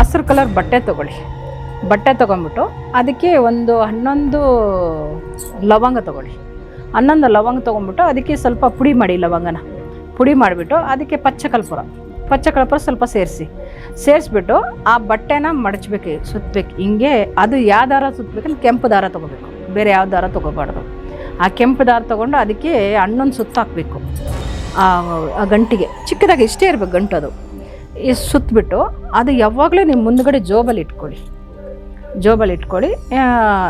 ಹಸಿರು ಕಲರ್ ಬಟ್ಟೆ ತೊಗೊಳ್ಳಿ. ಬಟ್ಟೆ ತೊಗೊಂಬಿಟ್ಟು ಅದಕ್ಕೆ ಒಂದು ಹನ್ನೊಂದು ಲವಂಗ ತೊಗೊಳ್ಳಿ. ಹನ್ನೊಂದು ಲವಂಗ ತೊಗೊಂಬಿಟ್ಟು ಅದಕ್ಕೆ ಸ್ವಲ್ಪ ಪುಡಿ ಮಾಡಿ ಲವಂಗನ. ಪುಡಿ ಮಾಡಿಬಿಟ್ಟು ಅದಕ್ಕೆ ಪಚ್ಚ ಕಲ್ಪುರ. ಪಚ್ಚ ಕಲ್ಪುರ ಸ್ವಲ್ಪ ಸೇರಿಸಿ. ಸೇರಿಸ್ಬಿಟ್ಟು ಆ ಬಟ್ಟೆನ ಮಡಚ್ಬೇಕು ಸುತ್ತಬೇಕು ಹಿಂಗೆ ಅದು ಯಾವ ದಾರ ಸುತ್ತಬೇಕಂದ್ರೆ ಕೆಂಪು ದಾರ ತೊಗೋಬೇಕು. ಬೇರೆ ಯಾವ ದಾರ ತೊಗೋಬಾರ್ದು. ಆ ಕೆಂಪು ದಾರ ತೊಗೊಂಡು ಅದಕ್ಕೆ ಹಣ್ಣೊಂದು ಸುತ್ತಾಕಬೇಕು. ಆ ಗಂಟಿಗೆ. ಚಿಕ್ಕದಾಗಿ ಇಷ್ಟೇ ಇರಬೇಕು ಗಂಟು ಅದು. ಸುತ್ತಬಿಟ್ಟು ಅದು ಯಾವಾಗಲೂ ನಿಮ್ಮ ಮುಂದ್ಗಡೆ ಜೋಬಲ್ಲಿ ಇಟ್ಕೊಳ್ಳಿ. ಜೋಬಲ್ಲಿ ಇಟ್ಕೊಳ್ಳಿ.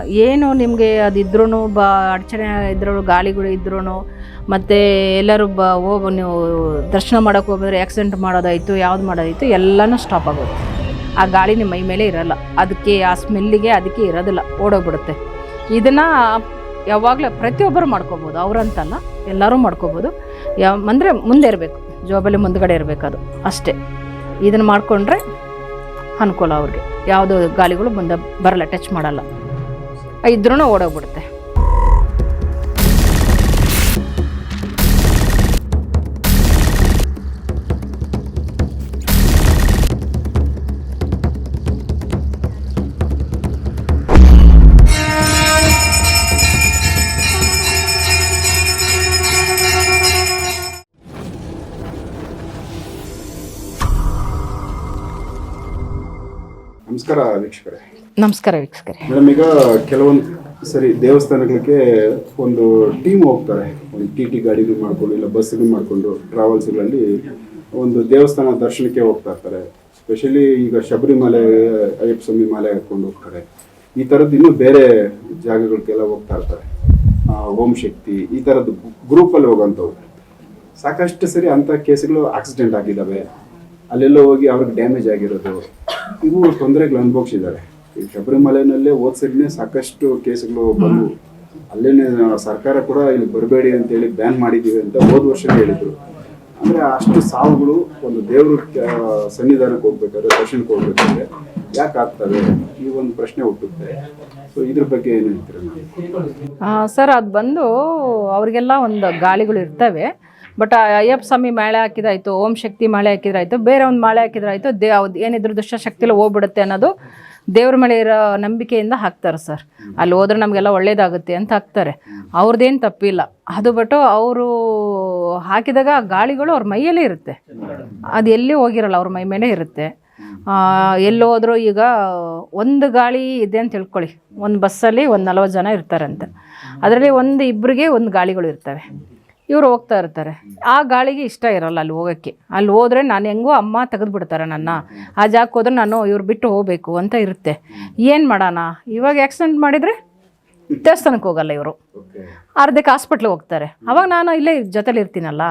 ಏನು ನಿಮಗೆ ಅದಿದ್ರೂ ಬ, ಅಡಚಣೆ ಇದ್ರೂ ಗಾಳಿಗಳು ಇದ್ರೂ ಮತ್ತು ಎಲ್ಲರೂ ಬ, ಹೋಗ, ನೀವು ದರ್ಶನ ಮಾಡೋಕೆ ಹೋಗಿದ್ರೆ ಆಕ್ಸಿಡೆಂಟ್ ಮಾಡೋದಾಯಿತು, ಯಾವ್ದು ಮಾಡೋದಾಯಿತು, ಎಲ್ಲನೂ ಸ್ಟಾಪ್ ಆಗುತ್ತೆ ಆ ಗಾಳಿ ನಿಮ್ಮ ಮೈ ಮೇಲೆ ಇರೋಲ್ಲ. ಅದಕ್ಕೆ, ಆ ಸ್ಮೆಲ್ಲಿಗೆ ಅದಕ್ಕೆ ಇರೋದಿಲ್ಲ. ಓಡೋಗ್ಬಿಡುತ್ತೆ. ಇದನ್ನು ಯಾವಾಗಲೂ ಪ್ರತಿಯೊಬ್ಬರು ಮಾಡ್ಕೋಬೋದು. ಅವರಂತಲ್ಲ, ಎಲ್ಲರೂ ಮಾಡ್ಕೋಬೋದು. ಯಾವ ಅಂದರೆ ಮುಂದೆ ಇರಬೇಕು. ಜೋಬಲ್ಲಿ ಮುಂದ್ಗಡೆ ಇರಬೇಕು ಅದು. ಅಷ್ಟೇ. ಇದನ್ನು ಮಾಡಿಕೊಂಡ್ರೆ ಅನುಕೂಲ ಅವ್ರಿಗೆ. ಯಾವುದೋ ಗಾಳಿಗಳು ಬಂದ ಬರಲ್ಲ ಟಚ್ ಮಾಡಲ್ಲ. ಇದ್ರೂ ಓಡೋಗ್ಬಿಡುತ್ತೆ. ನಮಸ್ಕಾರ ವೀಕ್ಷಕರೇ. ನಮಸ್ಕಾರ ವೀಕ್ಷಕರೇ. ಮೇಡಮ್ ಈಗ ಕೆಲವೊಂದು ಸರಿ ದೇವಸ್ಥಾನಗಳಿಗೆ ಒಂದು ಟೀಮ್ ಹೋಗ್ತಾರೆ. ಒಂದು ಟಿ ಟಿ ಗಾಡಿಗಳು ಮಾಡ್ಕೊಂಡು ಇಲ್ಲ ಬಸ್ಗಳು ಮಾಡ್ಕೊಂಡು ಟ್ರಾವೆಲ್ಸ್ಗಳಲ್ಲಿ ಒಂದು ದೇವಸ್ಥಾನ ದರ್ಶನಕ್ಕೆ ಹೋಗ್ತಾ ಇರ್ತಾರೆ. ಸ್ಪೆಷಲಿ ಈಗ ಶಬರಿಮಲೆ ಅಯ್ಯಪ್ಪ ಸ್ವಾಮಿ ಮಾಲೆ ಹಾಕೊಂಡು ಹೋಗ್ತಾರೆ. ಈ ಥರದ್ದು ಇನ್ನೂ ಬೇರೆ ಜಾಗಗಳಿಗೆಲ್ಲ ಹೋಗ್ತಾ ಇರ್ತಾರೆ. ಓಂ ಶಕ್ತಿ ಈ ಥರದ್ದು ಗ್ರೂಪಲ್ಲಿ ಹೋಗೋಂಥವ್ರು ಸಾಕಷ್ಟು ಸರಿ ಅಂಥ ಕೇಸ್ಗಳು ಆಕ್ಸಿಡೆಂಟ್ ಆಗಿದ್ದಾವೆ. ಅಲ್ಲೆಲ್ಲೋ ಹೋಗಿ ಅವ್ರಿಗೆ ಡ್ಯಾಮೇಜ್ ಆಗಿರೋದು. ಇವು ತೊಂದರೆಗಳು ಅನುಭವಿಸಿದ್ದಾರೆ. ಈ ಶಬರಿಮಲೆನಲ್ಲೇ ಓದ್ಸಿದ್ನೇ ಸರಿನೇ ಸಾಕಷ್ಟು ಕೇಸ್ಗಳು ಬಂದು ಅಲ್ಲೇನೆ ಸರ್ಕಾರ ಕೂಡ ಇಲ್ಲಿ ಬರಬೇಡಿ ಅಂತೇಳಿ ಬ್ಯಾನ್ ಮಾಡಿದ್ದೀವಿ ಅಂತ ಹೋದ ವರ್ಷ ಹೇಳಿದ್ರು. ಅಂದ್ರೆ ಅಷ್ಟು ಸಾವುಗಳು ಒಂದು ದೇವ್ರ ಸನ್ನಿಧಾನಕ್ಕೆ ಹೋಗ್ಬೇಕಾದ್ರೆ ದರ್ಶನಕ್ಕೆ ಹೋಗ್ಬೇಕಾದ್ರೆ ಯಾಕೆ ಆಗ್ತದೆ? ಈ ಒಂದು ಪ್ರಶ್ನೆ ಹುಟ್ಟುತ್ತೆ. ಸೊ ಇದ್ರ ಬಗ್ಗೆ ಏನು ಹೇಳ್ತೀರಾ ಸರ್ ಅದು ಬಂದು ಅವರಿಗೆಲ್ಲ ಒಂದು ಗಾಳಿಗಳು ಇರ್ತವೆ. ಬಟ್ ಅಯ್ಯಪ್ಪ ಸ್ವಾಮಿ ಮಳೆ ಹಾಕಿದಾಯ್ತು, ಓಂ ಶಕ್ತಿ ಮಾಳೆ ಹಾಕಿದ್ರಾಯ್ತು ಬೇರೆ ಒಂದು ಮಾಳೆ ಹಾಕಿದ್ರಾಯ್ತು ದೇ, ಅವ್ದು ಏನಿದ್ರು ದುಷ್ಟಶಕ್ತಿಲಿ ಹೋಗ್ಬಿಡುತ್ತೆ ಅನ್ನೋದು ದೇವ್ರ ಮೇಲೆ ಇರೋ ನಂಬಿಕೆಯಿಂದ ಹಾಕ್ತಾರೆ ಸರ್. ಅಲ್ಲಿ ಹೋದ್ರೆ ನಮಗೆಲ್ಲ ಒಳ್ಳೇದಾಗುತ್ತೆ ಅಂತ ಹಾಕ್ತಾರೆ. ಅವ್ರದ್ದೇನು ತಪ್ಪಿಲ್ಲ. ಅದು ಬಿಟ್ಟು ಅವರು ಹಾಕಿದಾಗ ಗಾಳಿಗಳು ಅವ್ರ ಮೈಯಲ್ಲೇ ಇರುತ್ತೆ. ಅದು ಎಲ್ಲಿ ಹೋಗಿರಲ್ಲ, ಅವ್ರ ಮೈ ಮೇಲೆ ಇರುತ್ತೆ. ಎಲ್ಲಿ ಹೋದರೂ ಈಗ ಒಂದು ಗಾಳಿ ಇದೆ ಅಂತ ತಿಳ್ಕೊಳ್ಳಿ. ಒಂದು ಬಸ್ಸಲ್ಲಿ ಒಂದು ನಲವತ್ತು ಜನ ಇರ್ತಾರಂತೆ. ಅದರಲ್ಲಿ ಒಂದು ಇಬ್ಬರಿಗೆ ಒಂದು ಗಾಳಿಗಳು ಇರ್ತವೆ. ಇವ್ರು ಹೋಗ್ತಾ ಇರ್ತಾರೆ. ಆ ಗಾಳಿಗೆ ಇಷ್ಟ ಇರಲ್ಲ ಅಲ್ಲಿ ಹೋಗೋಕ್ಕೆ. ಅಲ್ಲಿ ಹೋದ್ರೆ ನಾನು ಹೆಂಗೋ ಅಮ್ಮ ತೆಗೆದು ಬಿಡ್ತಾರೆ ನನ್ನ. ಆ ಜಾಗಕ್ಕೆ ಹೋದ್ರೆ ನಾನು ಇವ್ರು ಬಿಟ್ಟು ಹೋಗಬೇಕು ಅಂತ ಇರುತ್ತೆ. ಏನು ಮಾಡೋಣ? ಇವಾಗ ಆ್ಯಕ್ಸಿಡೆಂಟ್ ಮಾಡಿದರೆ ದೇವಸ್ಥಾನಕ್ಕೆ ಹೋಗಲ್ಲ ಇವರು. ಅರ್ಧಕ್ಕೆ ಹಾಸ್ಪಿಟ್ಲಿಗೆ ಹೋಗ್ತಾರೆ. ಅವಾಗ ನಾನು ಇಲ್ಲೇ ಜೊತೆಲಿ ಇರ್ತೀನಲ್ಲ.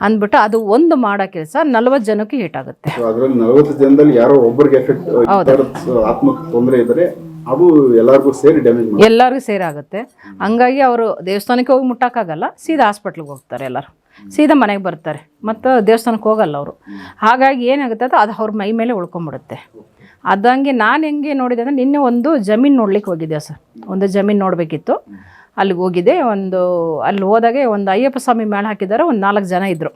ಅಂದ್ಬಿಟ್ಟು ಅದು ಒಂದು ಮಾಡೋ ಕೆಲಸ ನಲ್ವತ್ತು ಜನಕ್ಕೆ ಹೀಟ್ ಎಲ್ಲರಿಗೂ ಸೇರಿ ಡ್ಯಾಮೇಜ್ ಎಲ್ಲರಿಗೂ ಸೇರಾಗುತ್ತೆ ಹಂಗಾಗಿ ಅವರು ದೇವಸ್ಥಾನಕ್ಕೆ ಹೋಗಿ ಮುಟ್ಟಕ್ಕಾಗಲ್ಲ ಸೀದಾ ಹಾಸ್ಪಿಟ್ಲ್ಗೆ ಹೋಗ್ತಾರೆ ಎಲ್ಲರೂ. ಸೀದಾ ಮನೆಗೆ ಬರ್ತಾರೆ, ಮತ್ತು ದೇವಸ್ಥಾನಕ್ಕೆ ಹೋಗಲ್ಲ ಅವರು. ಹಾಗಾಗಿ ಏನಾಗುತ್ತೆ ಅದು ಅದು ಅವ್ರ ಮೈ ಮೇಲೆ ಉಳ್ಕೊಂಬಿಡುತ್ತೆ. ಅದಂಗೆ ನಾನು ಹೆಂಗೆ ನೋಡಿದೆ ಅಂದರೆ ನಿನ್ನೆ ಒಂದು ಜಮೀನು ನೋಡ್ಲಿಕ್ಕೆ ಹೋಗಿದ್ದೆ ಸರ್. ಒಂದು ಜಮೀನು ನೋಡಬೇಕಿತ್ತು. ಅಲ್ಲಿಗೆ ಹೋಗಿದ್ದೆ ಒಂದು ಅಲ್ಲಿ ಹೋದಾಗೆ ಒಂದು ಅಯ್ಯಪ್ಪ ಸ್ವಾಮಿ ಮೇಳ ಹಾಕಿದ್ದಾರೆ. ಒಂದು ನಾಲ್ಕು ಜನ ಇದ್ದರು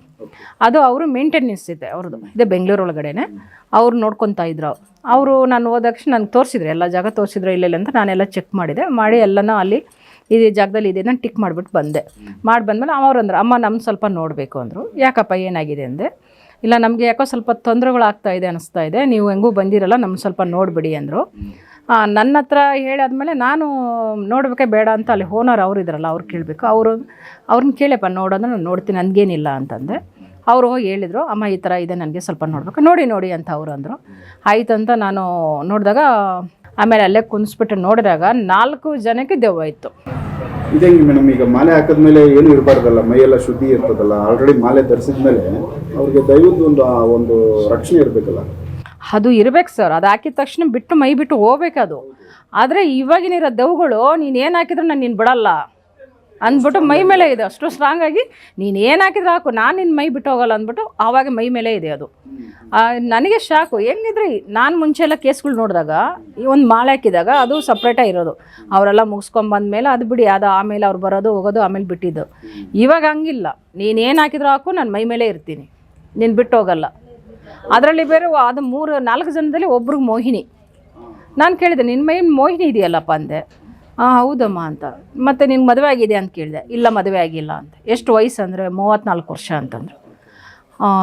ಅದು ಅವರು ಮೇಂಟೆನೆನ್ಸ್ ಇದೆ ಅವ್ರದ್ದು. ಇದೆ ಬೆಂಗಳೂರು ಒಳಗಡೆನೆ ಅವ್ರು ನೋಡ್ಕೊತಾ ಇದ್ರು ಅವರು. ನಾನು ಹೋದ ತಕ್ಷಣ ನನಗೆ ತೋರಿಸಿದ್ರು. ಎಲ್ಲ ಜಾಗ ತೋರಿಸಿದ್ರು ಇಲ್ಲೆಲ್ಲ ಅಂತ ನಾನೆಲ್ಲ ಚೆಕ್ ಮಾಡಿದೆ. ಮಾಡಿ ಎಲ್ಲನೂ ಅಲ್ಲಿ ಇದೇ ಜಾಗದಲ್ಲಿ ಇದೆ ನಾನು ಟಿಕ್ ಮಾಡಿಬಿಟ್ಟು ಬಂದೆ. ಮಾಡಿ ಬಂದಮೇಲೆ ಅವ್ರು ಅಂದ್ರು, ಅಮ್ಮ ನಮ್ಮ ಸ್ವಲ್ಪ ನೋಡಬೇಕು ಅಂದರು. ಯಾಕಪ್ಪ ಏನಾಗಿದೆ? ಅಂದೆ. ಇಲ್ಲ, ನಮಗೆ ಯಾಕೋ ಸ್ವಲ್ಪ ತೊಂದರೆಗಳು ಆಗ್ತಾ ಇದೆ ಅನಿಸ್ತಾ ಇದೆ. ನೀವು ಹೆಂಗೂ ಬಂದಿರಲ್ಲ ನಮ್ಮ ಸ್ವಲ್ಪ ನೋಡಿಬಿಡಿ ಅಂದರು. ನನ್ನ ಹತ್ರ ಹೇಳಾದ್ಮೇಲೆ ನಾನು ನೋಡಬೇಕೆ ಬೇಡ ಅಂತ ಅಲ್ಲಿ ಓನರ್ ಅವ್ರು ಇದ್ರಲ್ಲ, ಅವ್ರು ಕೇಳಬೇಕು. ಅವರು ಅವ್ರನ್ನ ಕೇಳಪ್ಪ ನೋಡೋದ್ರೆ ನಾನು ನೋಡ್ತೀನಿ, ನನಗೇನಿಲ್ಲ ಅಂತಂದೆ. ಅವರು ಹೋಗಿ ಹೇಳಿದರು, ಅಮ್ಮ, ಈ ಥರ ಇದೆ, ನನಗೆ ಸ್ವಲ್ಪ ನೋಡ್ಬೇಕು, ನೋಡಿ ನೋಡಿ, ಅಂತ ಅವರು ಅಂದರು. ಆಯ್ತು ಅಂತ ನಾನು ನೋಡಿದಾಗ, ಆಮೇಲೆ ಅಲ್ಲೇ ಕುಂದಿಸ್ಬಿಟ್ಟು ನೋಡಿದಾಗ ನಾಲ್ಕು ಜನಕ್ಕೆ ದೆವ್ವ ಇತ್ತು. ಇದೇ ಮೇಡಮ್, ಈಗ ಮಾಲೆ ಹಾಕಿದ್ಮೇಲೆ ಏನು ಇರಬಾರ್ದಲ್ಲ, ಮೈಯೆಲ್ಲ ಶುದ್ಧಿ ಇರ್ತದಲ್ಲ ಆಲ್ರೆಡಿ ಮಾಲೆ ಧರಿಸಿದ್ಮೇಲೆ ಅವ್ರಿಗೆ ದೈವದ ಒಂದು ಒಂದು ರಕ್ಷಣೆ ಇರಬೇಕಲ್ಲ. ಅದು ಇರ್ಬೇಕು ಸರ್. ಅದು ಹಾಕಿದ ತಕ್ಷಣ ಬಿಟ್ಟು ಮೈ ಬಿಟ್ಟು ಹೋಗ್ಬೇಕದು ಆದರೆ ಇವಾಗಿನಿರೋ ದೆವ್ಗಳು, ನೀನು ಏನು ಹಾಕಿದ್ರು ನಾನು ನೀನು ಬಿಡಲ್ಲ. ಅಂದ್ಬಿಟ್ಟು ಮೈ ಮೇಲೆ ಇದೆ. ಅಷ್ಟು ಸ್ಟ್ರಾಂಗ್ ಆಗಿ ನೀನು ಏನು ಹಾಕಿದ್ರು ಹಾಕು, ನಾನು ನಿನ್ನ ಮೈ ಬಿಟ್ಟು ಹೋಗಲ್ಲ ಅಂದ್ಬಿಟ್ಟು ಆವಾಗ ಮೈ ಮೇಲೆ ಇದೆ ಅದು. ನನಗೆ ಶಾಕು ಹೆಂಗಿದ್ರಿ, ನಾನು ಮುಂಚೆ ಎಲ್ಲ ಕೇಸ್ಗಳು ನೋಡಿದಾಗ, ಈ ಒಂದು ಮಾಲೆ ಹಾಕಿದಾಗ ಅದು ಸಪ್ರೇಟಾಗಿ ಇರೋದು. ಅವರೆಲ್ಲ ಮುಗಿಸ್ಕೊಂಬಂದ್ಮೇಲೆ ಅದು ಬಿಡಿ, ಅದು ಆಮೇಲೆ ಅವ್ರು ಬರೋದು, ಹೋಗೋದು, ಆಮೇಲೆ ಬಿಟ್ಟಿದ್ದು. ಇವಾಗ ಹಂಗಿಲ್ಲ. ನೀನು ಏನು ಹಾಕಿದ್ರು ಹಾಕು, ನಾನು ಮೈ ಮೇಲೆ ಇರ್ತೀನಿ. ನೀನು ಬಿಟ್ಟು ಹೋಗಲ್ಲ. ಅದರಲ್ಲಿ ಬೇರೆ ಅದು ಮೂರು, ನಾಲ್ಕು ಜನದಲ್ಲಿ ಒಬ್ರಿಗೆ ಮೋಹಿನಿ. ನಾನು ಕೇಳಿದೆ ನಿನ್ನ ಮೈನ್ ಮೋಹಿನಿ ಇದೆಯಲ್ಲಪ್ಪ? ಅಂದೆ. ಹಾಂ ಹೌದಮ್ಮ ಅಂತ. ಮತ್ತು ನಿನ್ಗೆ ಮದುವೆ ಆಗಿದೆ? ಅಂತ ಕೇಳಿದೆ. ಇಲ್ಲ, ಮದುವೆ ಆಗಿಲ್ಲ ಅಂತ. ಎಷ್ಟು ವಯಸ್ಸು? ಅಂದರೆ ಮೂವತ್ತ್ನಾಲ್ಕು ವರ್ಷ ಅಂತಂದರು.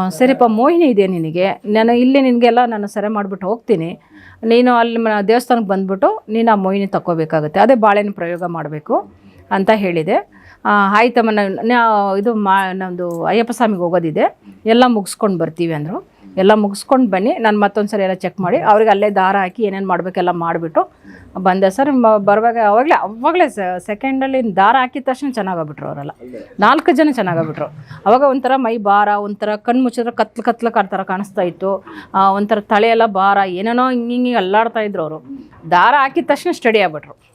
ಸರಿಪ್ಪ, ಮೋಹಿನಿ ಇದೆ ನಿನಗೆ. ನಾನು ಇಲ್ಲೇ ನಿನಗೆಲ್ಲ ನಾನು ಸೆರೆ ಮಾಡಿಬಿಟ್ಟು ಹೋಗ್ತೀನಿ. ನೀನು ಅಲ್ಲಿ ದೇವಸ್ಥಾನಕ್ಕೆ ಬಂದುಬಿಟ್ಟು ನೀನು ಆ ಮೋಹಿನಿ ತಗೋಬೇಕಾಗುತ್ತೆ ಅದೇ ಬಾಳೆನ ಪ್ರಯೋಗ ಮಾಡಬೇಕು ಅಂತ ಹೇಳಿದೆ. ಆಯ್ತಮ್ಮ ನಾನು ನಾ- ಇದು ಮಾ ನಮ್ಮದು ಅಯ್ಯಪ್ಪ ಸ್ವಾಮಿಗೆ ಹೋಗೋದಿದೆ. ಎಲ್ಲ ಮುಗಿಸ್ಕೊಂಡು ಬರ್ತೀವಿ ಅಂದರು. ಎಲ್ಲ ಮುಗಿಸ್ಕೊಂಡು ಬನ್ನಿ. ನಾನು ಮತ್ತೊಂದು ಸರಿ ಎಲ್ಲ ಚೆಕ್ ಮಾಡಿ. ಅವ್ರಿಗೆ ಅಲ್ಲೇ ದಾರ ಹಾಕಿ ಏನೇನು ಮಾಡಬೇಕೆಲ್ಲ ಮಾಡಿಬಿಟ್ಟು ಬಂದೆ. ಸರ್ ಬರುವಾಗ ಅವಾಗಲೇ ಅವಾಗಲೇ ಸೆಕೆಂಡಲ್ಲಿ ದಾರ ಹಾಕಿದ ತಕ್ಷಣ ಚೆನ್ನಾಗಾಗ್ಬಿಟ್ರು ಅವರೆಲ್ಲ. ನಾಲ್ಕು ಜನ ಚೆನ್ನಾಗಾಗ್ಬಿಟ್ರು. ಅವಾಗ ಒಂಥರ ಮೈ ಭಾರ ಒಂಥರ ಕಣ್ಣು ಮುಚ್ಚಿದ್ರೆ ಕತ್ಲು ಕತ್ಲು ಥರ ಕಾಣಿಸ್ತಾ ಇತ್ತು. ಆ, ಒಂಥರ ತಲೆ ಎಲ್ಲ ಭಾರ ಏನೇನೋ ಹಿಂಗೆ ಹಿಂಗೆ ಅಲ್ಲಾಡ್ತಾ ಇದ್ರು ಅವರು. ದಾರ ಹಾಕಿದ ತಕ್ಷಣ ಸ್ಟಡಿ ಆಗ್ಬಿಟ್ರು.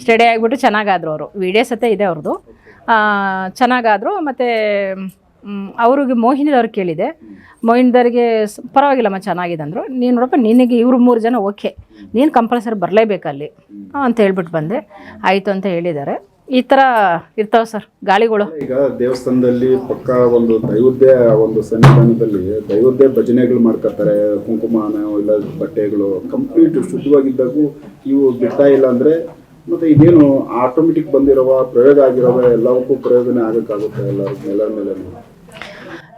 ಸ್ಟಡಿ ಆಗಿಬಿಟ್ಟು ಚೆನ್ನಾಗಾದ್ರು ಅವರು. ವಿಡಿಯೋ ಸತೆ ಇದೆ ಅವ್ರದ್ದು ಚೆನ್ನಾಗಾದರು. ಮತ್ತು ಅವ್ರಿಗೆ ಮೋಹಿನಿದವ್ರು ಕೇಳಿದೆ. ಮೋಹಿನಿದವ್ರಿಗೆ ಪರವಾಗಿಲ್ಲಮ್ಮ ಚೆನ್ನಾಗಿದೆ ಅಂದರು. ನೀನು ನೋಡಪ್ಪ, ನಿನಗೆ ಇವರು ಮೂರು ಜನ ಓಕೆ. ನೀನು ಕಂಪಲ್ಸರಿ ಬರಲೇಬೇಕು ಅಲ್ಲಿ. ಅಂತ ಹೇಳ್ಬಿಟ್ಟು ಬಂದೆ. ಆಯಿತು ಅಂತ ಹೇಳಿದ್ದಾರೆ ಈ ಥರ ಇರ್ತಾವೆ ಸರ್, ಗಾಳಿಗಳು. ಈಗ ದೇವಸ್ಥಾನದಲ್ಲಿ ಪಕ್ಕ ಒಂದು ದೈವದ್ದೇ ಒಂದು ಸನ್ನಿಧಾನದಲ್ಲಿ ದೈವದ್ದೇ ಭಜನೆಗಳು ಮಾಡ್ಕೊತಾರೆ ಕುಂಕುಮಾನ ಇಲ್ಲ ಬಟ್ಟೆಗಳು. ಕಂಪ್ಲೀಟ್ ಶುದ್ಧವಾಗಿದ್ದಾಗೂ ಇವು ಬಿಡ್ತಾ ಇಲ್ಲ ಅಂದ್ರೆ ಮತ್ತೆ ಇದೇನು ಆಟೋಮೆಟಿಕ್ ಬಂದಿರುವ, ಪ್ರಯೋಗ ಆಗಿರುವ ಎಲ್ಲವಕ್ಕೂ ಪ್ರಯೋಗನೇ ಆಗಕ್ಕಾಗುತ್ತೆ ಎಲ್ಲರ ಮೇಲೆ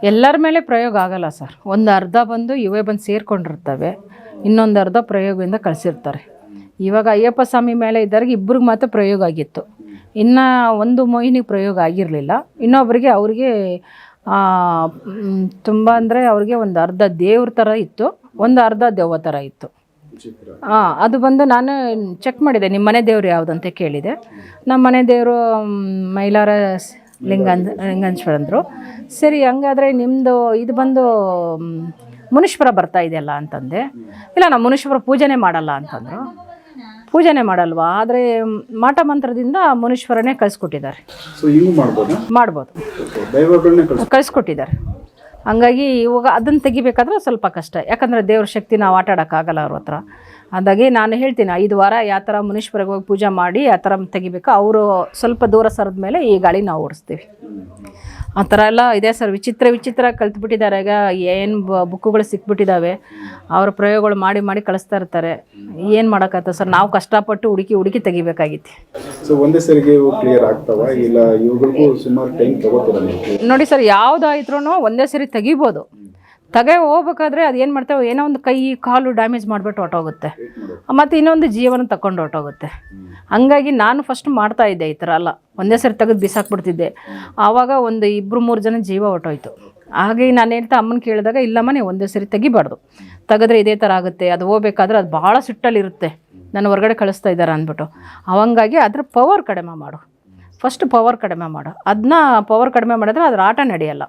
ಎಲ್ಲರ ಮೇಲೆ ಪ್ರಯೋಗ ಆಗಲ್ಲ ಸರ್. ಒಂದು ಅರ್ಧ ಬಂದು ಇವೇ ಬಂದು ಸೇರ್ಕೊಂಡಿರ್ತವೆ. ಇನ್ನೊಂದು ಅರ್ಧ ಪ್ರಯೋಗದಿಂದ ಕಳಿಸಿರ್ತಾರೆ. ಇವಾಗ ಅಯ್ಯಪ್ಪ ಸ್ವಾಮಿ ಮೇಲೆ ಇದ್ದವ್ರಿಗೆ ಇಬ್ಬರಿಗೆ ಮಾತ್ರ ಪ್ರಯೋಗ ಆಗಿತ್ತು. ಇನ್ನು ಒಂದು ಮೊಯಿನಿಗೆ ಪ್ರಯೋಗ ಆಗಿರಲಿಲ್ಲ. ಇನ್ನೊಬ್ಬರಿಗೆ ಅವ್ರಿಗೆ ತುಂಬ ಅಂದರೆ ಅವ್ರಿಗೆ ಒಂದು ಅರ್ಧ ದೇವ್ರ ಥರ ಇತ್ತು, ಒಂದು ಅರ್ಧ ದೆವ್ವ ಥರ ಇತ್ತು. ಹಾಂ ಅದು ಬಂದು ನಾನು ಚೆಕ್ ಮಾಡಿದೆ ನಿಮ್ಮ ಮನೆ ದೇವ್ರು ಯಾವ್ದು ಅಂತ ಕೇಳಿದೆ. ನಮ್ಮ ಮನೆ ದೇವರು ಮೈಲಾರ ಲಿಂಗನ್ ಲಿಂಗೇಶ್ವರ ಅಂದರು ಸರಿ ಹಂಗಾದ್ರೆ ನಿಮ್ಮದು ಇದು ಬಂದು ಮುನೀಶ್ವರ ಬರ್ತಾ ಇದೆಯಲ್ಲ ಅಂತಂದೆ. ಇಲ್ಲ ನಾವು ಮುನೀಶ್ವರ ಪೂಜೆನೇ ಮಾಡಲ್ಲ ಅಂತಂದರು. ಪೂಜೆನೇ ಮಾಡಲ್ವಾ? ಆದರೆ ಮಾಟ ಮಂತ್ರದಿಂದ ಮುನೀಶ್ವರನೇ ಕಳಿಸ್ಕೊಟ್ಟಿದ್ದಾರೆ. ಮಾಡ್ಬೋದಾ? ಕಳಿಸ್ಕೊಟ್ಟಿದ್ದಾರೆ. ಹಂಗಾಗಿ ಇವಾಗ ಅದನ್ನು ತೆಗಿಬೇಕಾದ್ರೆ ಸ್ವಲ್ಪ ಕಷ್ಟ. ಯಾಕಂದರೆ ದೇವ್ರ ಶಕ್ತಿ ನಾವು ಆಟ ಆಡೋಕ್ಕಾಗಲ್ಲ ಅವ್ರ ಹತ್ರ. ಹಾಗಾಗಿ ನಾನು ಹೇಳ್ತೀನಿ, ಐದು ವಾರ ಯಾವ ಥರ ಮುನೀಶ್ವರಿಗೆ ಹೋಗಿ ಪೂಜೆ ಮಾಡಿ ಆ ಥರ ತೆಗಿಬೇಕು, ಅವರು ಸ್ವಲ್ಪ ದೂರ ಸರಿದ ಮೇಲೆ ಈ ಗಾಳಿ ನಾವು ಓಡಿಸ್ತೀವಿ. ಆ ಥರ ಎಲ್ಲ ಇದೆ ಸರ್. ವಿಚಿತ್ರ ವಿಚಿತ್ರ ಕಲ್ತ್ಬಿಟ್ಟಿದ್ದಾರೆ. ಈಗ ಏನು ಬುಕ್ಕುಗಳು ಸಿಕ್ಬಿಟ್ಟಿದ್ದಾವೆ ಅವ್ರ ಪ್ರಯೋಗಗಳು ಮಾಡಿ ಮಾಡಿ ಕಳಿಸ್ತಾ ಇರ್ತಾರೆ. ಏನು ಮಾಡೋಕ್ಕಾಗ್ತದೆ ಸರ್? ನಾವು ಕಷ್ಟಪಟ್ಟು ಹುಡುಕಿ ಹುಡುಕಿ ತೆಗಿಬೇಕಾಗಿತ್ತು. ಸೊ ಒಂದೇ ಸರಿಗೆ ಕ್ಲಿಯರ್ ಆಗ್ತಾವ? ಇಲ್ಲ ಇವುಗಳಿಗೂ ಸುಮಾರು ಟೈಮ್ ತಗೋತೀರ ನೋಡಿ ಸರ್ ಯಾವುದಾದ್ರೂ ಒಂದೇ ಸರಿ ತೆಗಿಬೋದು. ತೆಗೆ ಹೋಗ್ಬೇಕಾದ್ರೆ ಅದೇನು ಮಾಡ್ತೇವೆ, ಏನೋ ಒಂದು ಕೈ, ಕಾಲು ಡ್ಯಾಮೇಜ್ ಮಾಡಿಬಿಟ್ಟು ಹೊಟ್ಟೋಗುತ್ತೆ ಮತ್ತು ಇನ್ನೊಂದು ಜೀವನ ತಗೊಂಡು ಹೊಟ್ಟೋಗುತ್ತೆ ಹಂಗಾಗಿ ನಾನು ಫಸ್ಟ್ ಮಾಡ್ತಾ ಇದ್ದೆ ಈ ಥರ ಅಲ್ಲ ಒಂದೇ ಸರಿ ತೆಗೆದು ಬಿಸಾಕ್ಬಿಡ್ತಿದ್ದೆ. ಆವಾಗ ಒಂದು ಇಬ್ಬರು ಮೂರು ಜನ ಜೀವ ಹೊಟ್ಟೋಯ್ತು ಹಾಗೆ ನಾನು ಹೇಳ್ತಾ ಅಮ್ಮನ ಕೇಳಿದಾಗ, ಇಲ್ಲಮ್ಮ, ನೀವು ಒಂದೇ ಸರಿ ತೆಗಿಬಾರ್ದು. ತೆಗೆದ್ರೆ ಇದೇ ಥರ ಆಗುತ್ತೆ. ಅದು ಹೋಗ್ಬೇಕಾದ್ರೆ ಅದು ಭಾಳ ಸಿಟ್ಟಲ್ಲಿರುತ್ತೆ. ನಾನು ಹೊರಗಡೆ ಕಳಿಸ್ತಾ ಇದ್ದಾರೆ ಅಂದ್ಬಿಟ್ಟು. ಅವಂಗಾಗಿ ಅದ್ರ ಪವರ್ ಕಡಿಮೆ ಮಾಡು. ಫಸ್ಟ್ ಪವರ್ ಕಡಿಮೆ ಮಾಡು. ಅದನ್ನ ಪವರ್ ಕಡಿಮೆ ಮಾಡಿದ್ರೆ ಅದ್ರ ಆಟ ನಡೆಯಲ್ಲ.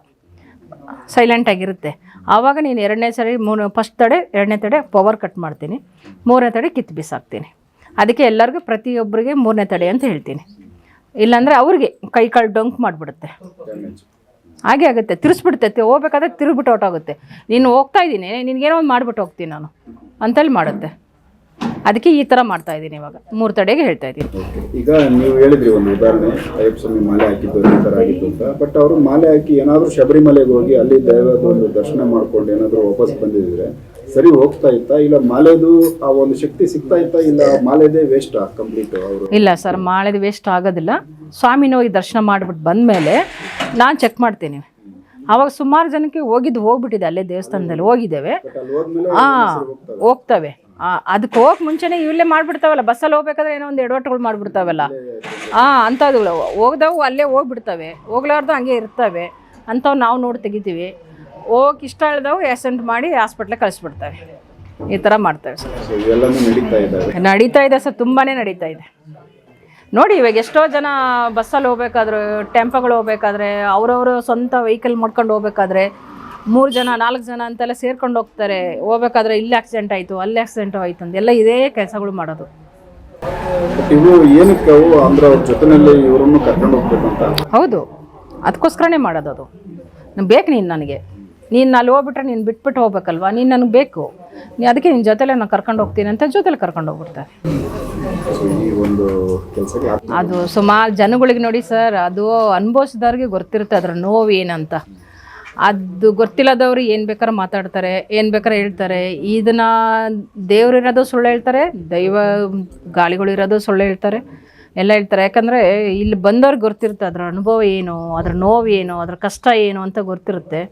ಸೈಲೆಂಟಾಗಿರುತ್ತೆ ಆವಾಗ ನೀನು ಎರಡನೇ ಸರಿ ಮೂರು ಫಸ್ಟ್ ತಡೆ, ಎರಡನೇ ತಡೆ ಪವರ್ ಕಟ್ ಮಾಡ್ತೀನಿ. ಮೂರನೇ ತಡೆ ಕಿತ್ತು ಬಿಸಾಕ್ತೀನಿ. ಅದಕ್ಕೆ ಎಲ್ಲರಿಗೂ ಪ್ರತಿಯೊಬ್ಬರಿಗೆ ಮೂರನೇ ತಡೆ ಅಂತ ಹೇಳ್ತೀನಿ. ಇಲ್ಲಾಂದರೆ ಅವ್ರಿಗೆ ಕೈ ಕಾಳು ಡೊಂಕ್ ಮಾಡಿಬಿಡುತ್ತೆ. ಹಾಗೆ ಆಗುತ್ತೆ. ತಿರ್ಸ್ಬಿಡುತ್ತೆ. ಹೋಗ್ಬೇಕಾದ್ರೆ ತಿರುಗ್ಬಿಟ್ಟು ಆಗುತ್ತೆ. ನೀನು ಹೋಗ್ತಾ ಇದ್ದೀನಿ. ನಿನಗೇನೋ ಒಂದು ಮಾಡಿಬಿಟ್ಟು ಹೋಗ್ತೀನಿ ನಾನು. ಅಂತೇಳಿ ಮಾಡುತ್ತೆ. ಅದಕ್ಕೆ ಈ ಥರ ಮಾಡ್ತಾ ಇದ್ದೀನಿ ಇವಾಗ. ಮೂರು ತಡೆಗೆ ಹೇಳ್ತಾ ಇದ್ದೀನಿ. ಈಗ ನೀವು ಹೇಳಿದ್ರಿ ಒಂದು ಉದಾಹರಣೆ ಅಯ್ಯಪ್ಪ ಸ್ವಾಮಿ ಮಾಲೆ ಹಾಕಿದ್ದು ಈ ಥರ ಆಗಿತ್ತು ಅಂತ. ಬಟ್ ಅವರು ಮಾಲೆ ಹಾಕಿ ಏನಾದರೂ ಶಬರಿಮಲೆಗೆ ಹೋಗಿ ಅಲ್ಲಿ ದೈವದ ಒಂದು ದರ್ಶನ ಮಾಡ್ಕೊಂಡು ಏನಾದರೂ ವಾಪಸ್ ಬಂದಿದ್ರೆ ಸರಿ ಹೋಗ್ತಾ ಇತ್ತಾ? ಇಲ್ಲ ಮಾಲೆದು ಆ ಒಂದು ಶಕ್ತಿ ಸಿಗ್ತಾ ಇತ್ತಾ? ಇಲ್ಲ ಮಾಲೆದೇ ವೇಸ್ಟ್ ಕಂಪ್ಲೀಟ್ ಅವರು? ಇಲ್ಲ ಸರ್ ಮಾಲೆದು ವೇಸ್ಟ್ ಆಗೋದಿಲ್ಲ. ಸ್ವಾಮಿನ ಹೋಗಿ ದರ್ಶನ ಮಾಡಿಬಿಟ್ಟು ಬಂದಮೇಲೆ ನಾನು ಚೆಕ್ ಮಾಡ್ತೀನಿ. ಅವಾಗ ಸುಮಾರು ಜನಕ್ಕೆ ಹೋಗಿದ್ದು ಹೋಗ್ಬಿಟ್ಟಿದೆ ಅಲ್ಲೇ ದೇವಸ್ಥಾನದಲ್ಲಿ ಹೋಗಿದ್ದೇವೆ. ಹಾಂ ಹೋಗ್ತವೆ. ಅದಕ್ಕೆ ಹೋಗಕ್ಕೆ ಮುಂಚೆನೇ ಇಲ್ಲೇ ಮಾಡಿಬಿಡ್ತಾವಲ್ಲ ಬಸ್ಸಲ್ಲಿ ಹೋಗ್ಬೇಕಾದ್ರೆ ಏನೋ ಒಂದು ಎಡವಟ್ಟುಗಳು ಮಾಡ್ಬಿಡ್ತಾವಲ್ಲ. ಹಾಂ ಅಂಥದ್ದುಗಳು ಹೋಗ್ದವು ಅಲ್ಲೇ ಹೋಗ್ಬಿಡ್ತಾವೆ. ಹೋಗ್ಲಾರ್ದು ಹಂಗೆ ಇರ್ತವೆ. ಅಂಥವು ನಾವು ನೋಡಿ ತೆಗಿತೀವಿ. ಹೋಗಕ್ಕೆ ಇಷ್ಟ ಇಳ್ದವು ಆಕ್ಸಿಡೆಂಟ್ ಮಾಡಿ ಹಾಸ್ಪಿಟ್ಲಿಗೆ ಕಳಿಸ್ಬಿಡ್ತವೆ. ಈ ಥರ ಮಾಡ್ತೇವೆ ಸರ್. ನಡೀತಾ ಇದೆ ಸರ್ ತುಂಬಾ ನಡೀತಾ ಇದೆ. ನೋಡಿ ಇವಾಗ ಎಷ್ಟೋ ಜನ ಬಸ್ಸಲ್ಲಿ ಹೋಗ್ಬೇಕಾದ್ರೆ ಟೆಂಪೋಗಳು ಹೋಗ್ಬೇಕಾದ್ರೆ ಅವರವರು ಸ್ವಂತ ವೆಹಿಕಲ್ ಮಾಡ್ಕೊಂಡು ಹೋಗ್ಬೇಕಾದ್ರೆ ಮೂರು ಜನ ನಾಲ್ಕು ಜನ ಅಂತೆಲ್ಲ ಸೇರ್ಕೊಂಡು ಹೋಗ್ತಾರೆ. ಹೋಗ್ಬೇಕಾದ್ರೆ ಇಲ್ಲಿ ಆಕ್ಸಿಡೆಂಟ್ ಆಯಿತು ಅಲ್ಲಿ ಆಕ್ಸಿಡೆಂಟ್ ಆಯಿತು ಅಂತ ಎಲ್ಲ ಇದೇ ಕೆಲಸಗಳು ಮಾಡೋದು. ಇವು ಏನಕ್ಕೆ ಅವು? ಅಂದ್ರೆ ಅವ್ರ ಜೊತೆನಲ್ಲಿ ಇವರನ್ನು ಕರ್ಕೊಂಡು ಹೋಗ್ಬೇಕಂತ ಹೌದು. ಅದಕ್ಕೋಸ್ಕರನೇ ಮಾಡೋದು ಅದು. ನಮ್ಗೆ ಬೇಕು ನೀನು ನನಗೆ. ನೀನು ಅಲ್ಲಿ ಹೋಗ್ಬಿಟ್ರೆ ನೀನು ಬಿಟ್ಬಿಟ್ಟು ಹೋಗ್ಬೇಕಲ್ವಾ? ನೀನು ನನಗೆ ಬೇಕು. ನೀ ಅದಕ್ಕೆ ನಿನ್ನ ಜೊತೆಲೆ ನಾನು ಕರ್ಕೊಂಡು ಹೋಗ್ತೀನಿ ಅಂತ ಜೊತೆಲಿ ಕರ್ಕೊಂಡು ಹೋಗ್ಬಿಡ್ತಾರೆ. ಅದು ಸುಮಾರು ಜನಗಳಿಗೆ ನೋಡಿ ಸರ್ ಅದು ಅನುಭವಿಸಿದವ್ರಿಗೆ ಗೊತ್ತಿರುತ್ತೆ ಅದರ ನೋವು ಏನಂತ. ಅದು ಗೊತ್ತಿಲ್ಲದವ್ರು ಏನು ಬೇಕಾದ್ರೆ ಮಾತಾಡ್ತಾರೆ, ಏನು ಬೇಕಾದ್ರೆ ಹೇಳ್ತಾರೆ. ಇದನ್ನ ದೇವರಿರೋದು ಸುಳ್ಳು ಹೇಳ್ತಾರೆ, ದೈವ ಗಾಳಿಗಳಿರೋದು ಸುಳ್ಳು ಹೇಳ್ತಾರೆ, ಎಲ್ಲ ಹೇಳ್ತಾರೆ. ಯಾಕಂದರೆ ಇಲ್ಲಿ ಬಂದವ್ರಿಗೆ ಗೊತ್ತಿರುತ್ತೆ ಅದರ ಅನುಭವ ಏನು, ಅದ್ರ ನೋವು ಏನು, ಅದ್ರ ಕಷ್ಟ ಏನು ಅಂತ ಗೊತ್ತಿರುತ್ತೆ.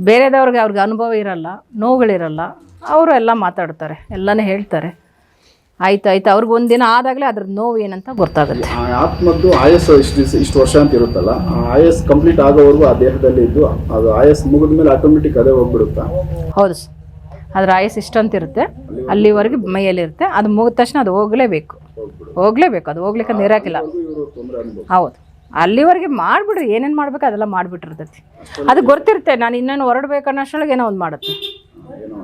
ಬೇರೆದವ್ರಿಗೆ ಅವ್ರಿಗೆ ಅನುಭವ ಇರಲ್ಲ, ನೋವುಗಳಿರಲ್ಲ, ಅವರು ಎಲ್ಲ ಮಾತಾಡ್ತಾರೆ, ಎಲ್ಲನೂ ಹೇಳ್ತಾರೆ. ಆಯ್ತು ಆಯ್ತು. ಅವ್ರಿಗೆ ಒಂದಿನ ಆದಾಗಲೇ ಅದ್ರ ನೋವು ಏನಂತ ಗೊತ್ತಾಗುತ್ತೆ. ಆ ಆತ್ಮದ್ದು ಆಯಸ್ ಇಷ್ಟು ದಿವ್ಸ- ಇಷ್ಟು ವರ್ಷ ಅಂತ ಇರುತ್ತಲ್ಲ ಆ ಆಯಸ್ ಕಂಪ್ಲೀಟ್ ಆಗೋವರೆಗೂ ಆ ದೇಹದಲ್ಲಿ ಇದ್ದು ಅದು ಆಯಸ್ ಮುಗಿದ ಮೇಲೆ ಆಟೋಮೆಟಿಕ್ ಅದೇ ಹೋಗ್ಬಿಡುತ್ತಾ? ಹೌದು ಸರ್. ಅದ್ರ ಆಯಸ್ ಇಷ್ಟಂತ ಇರುತ್ತೆ ಅಲ್ಲಿವರೆಗೆ ಮೈಯಲ್ಲಿರುತ್ತೆ. ಅದು ಮುಗಿದ ತಕ್ಷಣ ಅದು ಹೋಗಲೇಬೇಕು. ಹೋಗ್ಲೇಬೇಕು ಅದು. ಹೋಗ್ಲಿಕ್ಕೆ ಇರೋಕ್ಕಿಲ್ಲ ಇವರು ತೊಂದರೆ ಅನುಭವ. ಹೌದು. ಅಲ್ಲಿವರೆಗೆ ಮಾಡಿಬಿಡ್ರಿ. ಏನೇನು ಮಾಡ್ಬೇಕು ಅದೆಲ್ಲ ಮಾಡ್ಬಿಟ್ಟಿರ್ತೈತಿ. ಅದು ಗೊತ್ತಿರುತ್ತೆ. ನಾನು ಇನ್ನೇನು ಹೊರಡ್ಬೇಕು ಅನ್ನೋಷ್ಟೊಳಗೆ ಏನೋ ಒಂದು ಮಾಡುತ್ತೆ.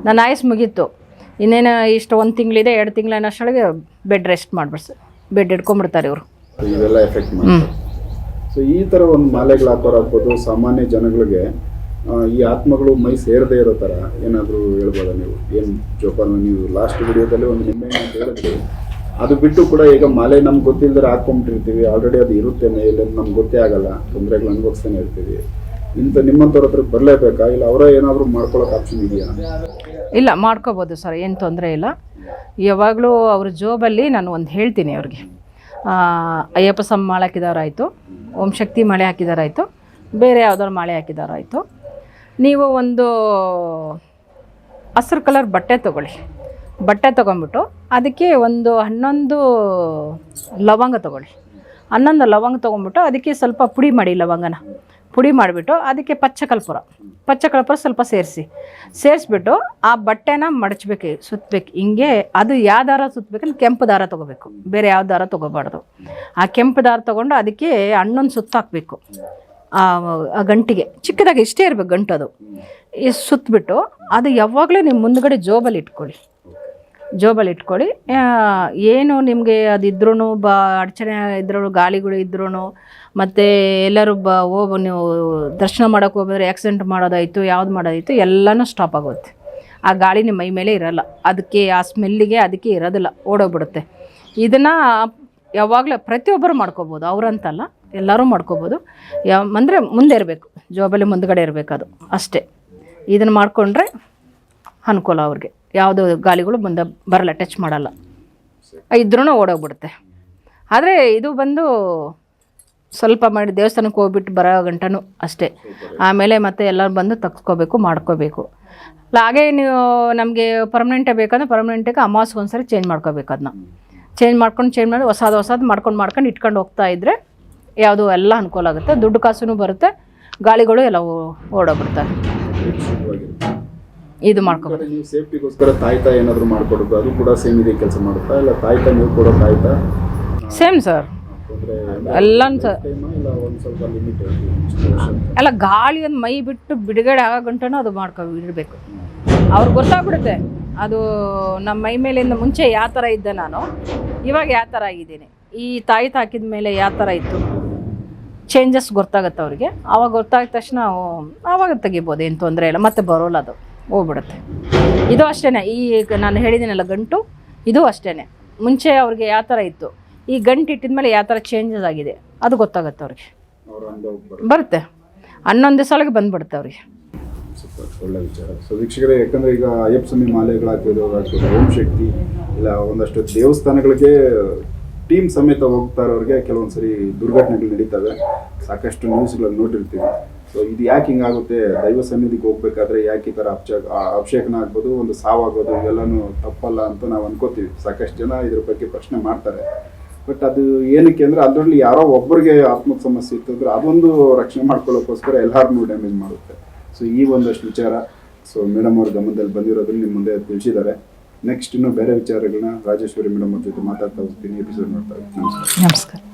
ನನ್ನ ಆಯಸ್ ಮುಗೀತು. ಇನ್ನೇನು ಇಷ್ಟು ಒಂದು ತಿಂಗಳಿದೆ ಎರಡು ತಿಂಗಳ ಅಷ್ಟೊಳಗೆ ಬೆಡ್ ರೆಸ್ಟ್ ಮಾಡ್ಬಿಡ್ಸಿ ಬೆಡ್ ಇಟ್ಕೊಂಡ್ಬಿಡ್ತಾರೆ ಇವರು. ಇದೆಲ್ಲ ಇವೆಲ್ಲ ಎಫೆಕ್ಟ್ ಮಾಡ್ತಾರೆ. ಸೊ ಈ ಥರ ಒಂದು ಮಾಲೆಗಳು ಹಾಕೋರು ಹಾಕ್ಬೋದು ಸಾಮಾನ್ಯ ಜನಗಳಿಗೆ ಈ ಆತ್ಮಗಳು ಮೈ ಸೇರದೇ ಇರೋ ಥರ ಏನಾದರೂ ಹೇಳ್ಬೋದಾ ನೀವು? ಏನು ಜೋಪಾನ ನೀವು ಲಾಸ್ಟ್ ವಿಡಿಯೋದಲ್ಲಿ ಒಂದು ನಿಮ್ಮೆ ಅಂತ ಹೇಳಿದ್ರಿ ಅದು ಬಿಟ್ಟು ಕೂಡ ಈಗ ಮಾಲೆ ನಮ್ಗೆ ಗೊತ್ತಿಲ್ಲದ್ರೆ ಹಾಕೊಂಡ್ಬಿಟ್ಟಿರ್ತೀವಿ ಆಲ್ರೆಡಿ ಅದು ಇರುತ್ತೆ ಮೇಲೆ ನಮ್ಗೆ ಗೊತ್ತೇ ಆಗಲ್ಲ. ತೊಂದರೆಗಳು ಅನುಭವಿಸ್ತಾನೆ ಇರ್ತೀವಿ. ಇಂಥ ನಿಮ್ಮಂಥವ್ರ ಹತ್ರ ಬರಲೇಬೇಕಾ? ಇಲ್ಲ ಅವರೇ ಏನಾದರೂ ಮಾಡ್ಕೊಳ್ಳೋಕೆ ಆಪ್ಷನ್ ಇದೆಯಾ? ಇಲ್ಲ, ಮಾಡ್ಕೋಬೋದು ಸರ್, ಏನು ತೊಂದರೆ ಇಲ್ಲ. ಯಾವಾಗಲೂ ಅವ್ರ ಜೋಬಲ್ಲಿ ನಾನು ಒಂದು ಹೇಳ್ತೀನಿ ಅವ್ರಿಗೆ. ಅಯ್ಯಪ್ಪ ಸಮ್ ಮಾಳೆ ಹಾಕಿದವರಾಯಿತು, ಓಂ ಶಕ್ತಿ ಮಾಳೆ ಹಾಕಿದಾರಾಯಿತು ಬೇರೆ ಯಾವ್ದಾದ್ರು ಮಾಳೆ ಹಾಕಿದಾರಾಯಿತು ನೀವು ಒಂದು ಹಸ್ರು ಕಲರ್ ಬಟ್ಟೆ ತೊಗೊಳ್ಳಿ. ಬಟ್ಟೆ ತೊಗೊಂಬಿಟ್ಟು ಅದಕ್ಕೆ ಒಂದು ಹನ್ನೊಂದು ಲವಂಗ ತೊಗೊಳ್ಳಿ. ಹನ್ನೊಂದು ಲವಂಗ ತೊಗೊಂಬಿಟ್ಟು ಅದಕ್ಕೆ ಸ್ವಲ್ಪ ಪುಡಿ ಮಾಡಿ ಲವಂಗನ. ಪುಡಿ ಮಾಡಿಬಿಟ್ಟು ಅದಕ್ಕೆ ಪಚ್ಚ ಕಲ್ಪುರ. ಪಚ್ಚ ಕಲ್ಪುರ ಸ್ವಲ್ಪ ಸೇರಿಸಿ. ಸೇರಿಸ್ಬಿಟ್ಟು ಆ ಬಟ್ಟೆನ ಮಡಚ್ಬೇಕು ಸುತ್ತಬೇಕು ಹಿಂಗೆ ಅದು ಯಾವ ದಾರ ಸುತ್ತಬೇಕಂದ್ರೆ ಕೆಂಪು ದಾರ ತೊಗೋಬೇಕು. ಬೇರೆ ಯಾವ ದಾರ ತೊಗೋಬಾರ್ದು. ಆ ಕೆಂಪು ದಾರ ತೊಗೊಂಡು ಅದಕ್ಕೆ ಹಣ್ಣನ್ನು ಸುತ್ತ ಹಾಕಬೇಕು ಆ ಗಂಟಿಗೆ. ಚಿಕ್ಕದಾಗಿ ಇಷ್ಟೇ ಇರಬೇಕು ಗಂಟು ಅದು. ಸುತ್ತಬಿಟ್ಟು ಅದು ಯಾವಾಗಲೂ ನಿಮ್ಮ ಮುಂದ್ಗಡೆ ಜೋಬಲ್ಲಿ ಇಟ್ಕೊಳ್ಳಿ. ಜೋಬಲ್ಲಿ ಇಟ್ಕೊಳ್ಳಿ ಏನು ನಿಮಗೆ ಅದಿದ್ರೂ ಬ, ಅಡಚಣೆ ಇದ್ರೂ ಗಾಳಿಗಳು ಇದ್ರೂ ಮತ್ತು ಎಲ್ಲರೂ ಬ, ಹೋಗು, ನೀವು ದರ್ಶನ ಮಾಡೋಕೆ ಹೋಗಿದ್ರೆ ಆ್ಯಕ್ಸಿಡೆಂಟ್ ಮಾಡೋದಾಯಿತು, ಯಾವ್ದು ಮಾಡೋದಾಯಿತು, ಎಲ್ಲನೂ ಸ್ಟಾಪ್ ಆಗುತ್ತೆ ಆ ಗಾಳಿ ನಿಮ್ಮ ಮೈ ಮೇಲೆ ಇರಲ್ಲ. ಅದಕ್ಕೆ, ಆ ಸ್ಮೆಲ್ಲಿಗೆ ಅದಕ್ಕೆ ಇರೋದಿಲ್ಲ. ಓಡೋಗ್ಬಿಡುತ್ತೆ. ಇದನ್ನು ಯಾವಾಗಲೂ ಪ್ರತಿಯೊಬ್ಬರು ಮಾಡ್ಕೋಬೋದು. ಅವರಂತಲ್ಲ, ಎಲ್ಲರೂ ಮಾಡ್ಕೋಬೋದು. ಯಾವ ಅಂದರೆ ಮುಂದೆ ಇರಬೇಕು. ಜೋಬಲ್ಲಿ ಮುಂದ್ಗಡೆ ಇರಬೇಕು ಅದು. ಅಷ್ಟೇ. ಇದನ್ನು ಮಾಡಿಕೊಂಡ್ರೆ ಅನುಕೂಲ ಅವ್ರಿಗೆ. ಯಾವುದು ಗಾಲಿಗಳು ಮುಂದೆ ಬರಲ್ಲ ಟಚ್ ಮಾಡಲ್ಲ. ಇದ್ರೂ ಓಡೋಗ್ಬಿಡುತ್ತೆ. ಆದರೆ ಇದು ಬಂದು ಸ್ವಲ್ಪ ಮಾಡಿ ದೇವಸ್ಥಾನಕ್ಕೆ ಹೋಗ್ಬಿಟ್ಟು ಬರೋ ಗಂಟನೂ ಅಷ್ಟೇ. ಆಮೇಲೆ ಮತ್ತೆ ಎಲ್ಲರೂ ಬಂದು ತಗ್ಸ್ಕೋಬೇಕು, ಮಾಡ್ಕೋಬೇಕು. ಹಾಗೆ ನೀವು ನಮಗೆ ಪರ್ಮನೆಂಟೇ ಬೇಕಂದ್ರೆ ಪರ್ಮನೆಂಟಿಗೆ ಅಮಾವಾಸ್ಗೆ ಒಂದ್ಸರಿ ಚೇಂಜ್ ಮಾಡ್ಕೋಬೇಕು ಅದನ್ನ ಚೇಂಜ್ ಮಾಡ್ಕೊಂಡು ಚೇಂಜ್ ಮಾಡಿ ಹೊಸದು ಹೊಸದು ಮಾಡ್ಕೊಂಡು ಮಾಡ್ಕೊಂಡು ಇಟ್ಕೊಂಡು ಹೋಗ್ತಾ ಇದ್ದರೆ ಯಾವುದು ಎಲ್ಲ ಅನುಕೂಲ ಆಗುತ್ತೆ. ದುಡ್ಡು ಕಾಸು ಬರುತ್ತೆ ಗಾಳಿಗಳು ಎಲ್ಲ ಓಡೋಗ್ಬಿಡ್ತವೆ ಇದು ಮಾಡ್ಕೋಬೋದು. ನೀವು ಸೇಫ್ಟಿಗೋಸ್ಕರ ತಾಯ್ತಾ ಏನಾದರೂ ಮಾಡ್ಕೊಡೋದು ಅದು ಕೂಡ ಸೇಮ್ ಇದೆ ಕೆಲಸ ಮಾಡುತ್ತಾ? ಇಲ್ಲ ತಾಯ್ತಾ ನೀವು ಕೊಡೋ ತಾಯ್ತಾ? ಸೇಮ್ ಸರ್ ಎಲ್ಲ ಸರ್ ಇಲ್ಲ ಒಂದು ಸ್ವಲ್ಪ ಲಿಮಿಟ್ ವರ್ಷ ಗಾಳಿ ಒಂದು ಮೈ ಬಿಟ್ಟು ಬಿಡುಗಡೆ ಆಗೋ ಗಂಟನೂ ಅದು ಮಾಡ್ಕೊ ಇಡಬೇಕು. ಅವ್ರಿಗೆ ಗೊತ್ತಾಗ್ಬಿಡುತ್ತೆ. ಅದು ನಮ್ಮ ಮೈ ಮೇಲಿಂದ ಮುಂಚೆ ಯಾವ ಥರ ಇದ್ದೆ ನಾನು ಇವಾಗ ಯಾವ ಥರ ಆಗಿದ್ದೀನಿ. ಈ ತಾಯಿ ಹಾಕಿದ ಮೇಲೆ ಯಾವ ಥರ ಇತ್ತು? ಚೇಂಜಸ್ ಗೊತ್ತಾಗತ್ತೆ ಅವ್ರಿಗೆ. ಆವಾಗ ಗೊತ್ತಾದ ತಕ್ಷಣ ಅವಾಗ ತೆಗಿಬೋದು ಏನು ತೊಂದರೆ ಇಲ್ಲ. ಮತ್ತೆ ಬರೋಲ್ಲ ಅದು. ಹೋಗ್ಬಿಡುತ್ತೆ. ಇದು ಅಷ್ಟೇ ಈಗ ನಾನು ಹೇಳಿದ್ದೀನಲ್ಲ ಗಂಟು, ಇದು ಅಷ್ಟೇ ಮುಂಚೆ ಅವ್ರಿಗೆ ಯಾವ ಥರ ಇತ್ತು? ಈ ಗಂಟು ಇಟ್ಟಿದ ಯಾವ ಥರ ಚೇಂಜಸ್ ಆಗಿದೆ? ಅದು ಗೊತ್ತಾಗುತ್ತೆ ಅವ್ರಿಗೆ. ಅವರ ಬರುತ್ತೆ. ಹನ್ನೊಂದು ದಿವಸ ಬಂದ್ಬಿಡುತ್ತೆ ಅವ್ರಿಗೆ. ಒಳ್ಳೆ ವಿಚಾರ. ಸೊ ವೀಕ್ಷಕರೇ, ಯಾಕಂದ್ರೆ ಈಗ ಅಯ್ಯಪ್ಪ ಸ್ವಾಮಿ ಮಾಲೆಗಳು ಓಂ ಶಕ್ತಿ, ಇಲ್ಲ ಒಂದಷ್ಟು ದೇವಸ್ಥಾನಗಳಿಗೆ ಟೀಮ್ ಸಮೇತ ಹೋಗ್ತಾ ಇರೋರಿಗೆ ಕೆಲವೊಂದ್ಸರಿ ದುರ್ಘಟನೆಗಳು ನಡೀತವೆ ಸಾಕಷ್ಟು ನ್ಯೂಸ್ಗಳನ್ನು ನೋಡಿರ್ತೀವಿ. ಸೊ ಇದು ಯಾಕೆ ಹಿಂಗಾಗುತ್ತೆ ದೈವ ಸನ್ನಿಧಿಗೆ ಹೋಗ್ಬೇಕಾದ್ರೆ ಯಾಕೆ ಈ ಥರ ಆ- ಅಭಿಷೇಕನ ಆಗ್ಬೋದು, ಒಂದು ಸಾವಾಗೋದು, ಇವೆಲ್ಲನೂ ತಪ್ಪಲ್ಲ ಅಂತ ನಾವು ಅನ್ಕೋತೀವಿ. ಸಾಕಷ್ಟು ಜನ ಇದ್ರ ಬಗ್ಗೆ ಪ್ರಶ್ನೆ ಮಾಡ್ತಾರೆ. ಬಟ್ ಅದು ಏನಕ್ಕೆ ಅಂದ್ರೆ ಅದರಲ್ಲಿ ಯಾರೋ ಒಬ್ಬರಿಗೆ ಆತ್ಮದ ಸಮಸ್ಯೆ ಇತ್ತಂದ್ರೆ ಅದೊಂದು ರಕ್ಷಣೆ ಮಾಡ್ಕೊಳ್ಳೋಕ್ಕೋಸ್ಕರ ಎಲ್ಲಾರನ್ನೂ ಡ್ಯಾಮೇಜ್ ಮಾಡುತ್ತೆ. ಸೊ ಈ ಒಂದಷ್ಟು ವಿಚಾರ. ಸೊ ಮೇಡಮ್ ಅವ್ರ ಗಮನದಲ್ಲಿ ಬಂದಿರೋದನ್ನ ನಿಮ್ಮ ಮುಂದೆ ತಿಳಿಸಿದ್ದಾರೆ. ನೆಕ್ಸ್ಟ್ ಇನ್ನು ಬೇರೆ ವಿಚಾರಗಳನ್ನ ರಾಜೇಶ್ವರಿ ಮೇಡಮ್ ಅವ್ರ ಜೊತೆ ಮಾತಾಡ್ತಾ ಹೋಗ್ತೀನಿ. ಎಪಿಸೋಡ್ ನೋಡ್ತಾ ನಮಸ್ಕಾರ.